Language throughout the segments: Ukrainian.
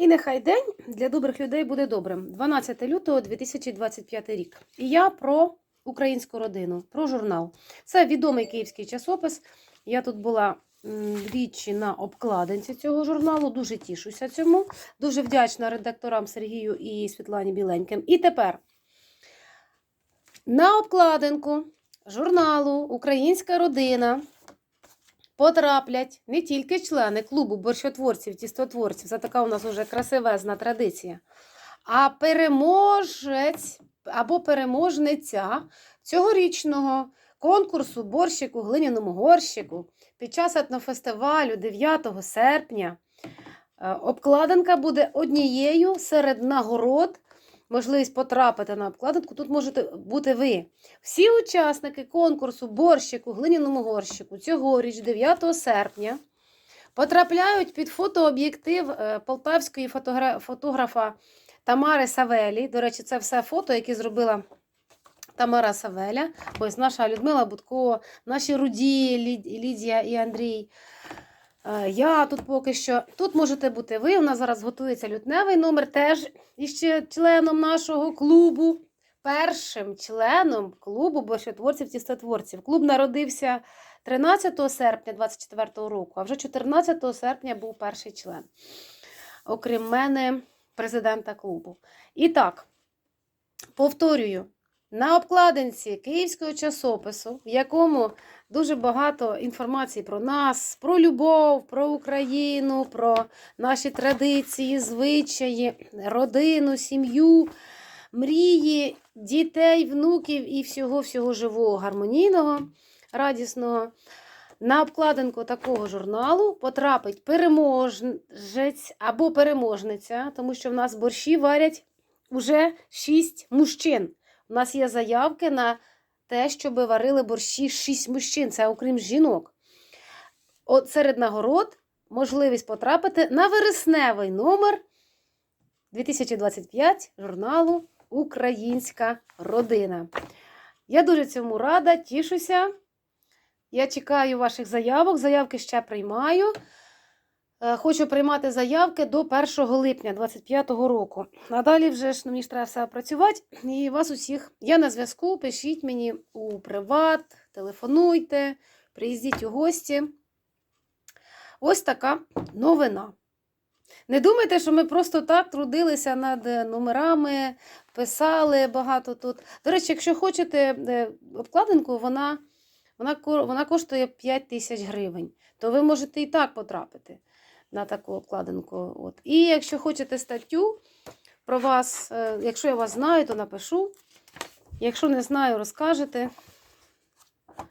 І нехай день для добрих людей буде добрим. 12 лютого 2025 рік. І я про українську родину, про журнал. Це відомий київський часопис. Я тут була двічі на обкладинці цього журналу. Дуже тішуся цьому. Дуже вдячна редакторам Сергію і Світлані Біленьким. І тепер на обкладинку журналу Українська родина потраплять не тільки члени клубу борщотворців, тістотворців, це така у нас вже красивезна традиція, а переможець або переможниця цьогорічного конкурсу борщик у глиняному горщику під час етнофестивалю 9 серпня. Е, Обкладинка буде однією серед нагород. Можливість потрапити на обкладинку. Тут можете бути ви. Всі учасники конкурсу борщик у глиняному горщику цьогоріч, 9 серпня, потрапляють під фотооб'єктив е, полтавської фотографа Тамари Савелі. До речі, це все фото, які зробила Тамара Савеля. Ось наша Людмила Будко, наші Руді, Лід- Лідія і Андрій. Е, Я тут поки що. Тут можете бути ви. У нас зараз готується лютневий номер, теж іще членом нашого клубу. Першим членом клубу борщотворців тістотворців. Клуб народився 13 серпня 24 року, а вже 14 серпня був перший член. Окрім мене, президента клубу. І так, повторюю, на обкладинці київського часопису, в якому дуже багато інформації про нас, про любов, про Україну, про наші традиції, звичаї, родину, сім'ю, мрії, дітей, внуків і всього-всього живого, гармонійного, радісного. На обкладинку такого журналу потрапить переможець або переможниця, тому що в нас борщі варять уже шість мужчин. У нас є заявки на те, щоб варили борщі шість мужчин, це окрім жінок. От серед нагород можливість потрапити на вересневий номер 2025 журналу Українська родина. Я дуже цьому рада, тішуся. Я чекаю ваших заявок. Заявки ще приймаю. Е, Хочу приймати заявки до 1 липня 2025 року. А далі вже ж ну, мені треба все опрацювати. І вас усіх я на зв'язку. Пишіть мені у приват, телефонуйте, приїздіть у гості. Ось така новина. Не думайте, що ми просто так трудилися над е, номерами, писали багато тут. До речі, якщо хочете е, обкладинку, вона, вона, вона коштує 5 тисяч гривень, то ви можете і так потрапити на таку обкладинку. От. І якщо хочете статтю про вас, е, якщо я вас знаю, то напишу. Якщо не знаю, розкажете.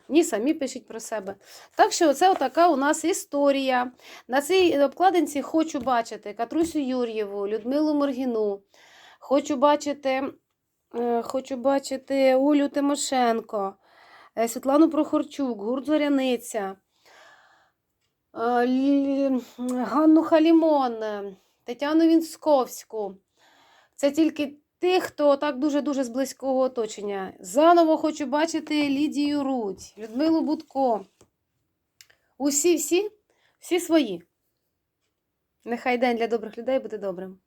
Ні, самі пишіть про себе. Так що це така у нас історія. На цій обкладинці хочу бачити Катрусю Юр'єву, Людмилу Моргіну. Хочу бачити, е, хочу бачити Олю Тимошенко, е, Світлану Прохорчук, Гурт Зоряниця, Ганну Халімон, е, Тетяну Вінсковську. Це тільки тих, хто так дуже-дуже з близького оточення. Заново хочу бачити Лідію Рудь, Людмилу Будко. Усі, всі, всі свої. Нехай день для добрих людей буде добрим.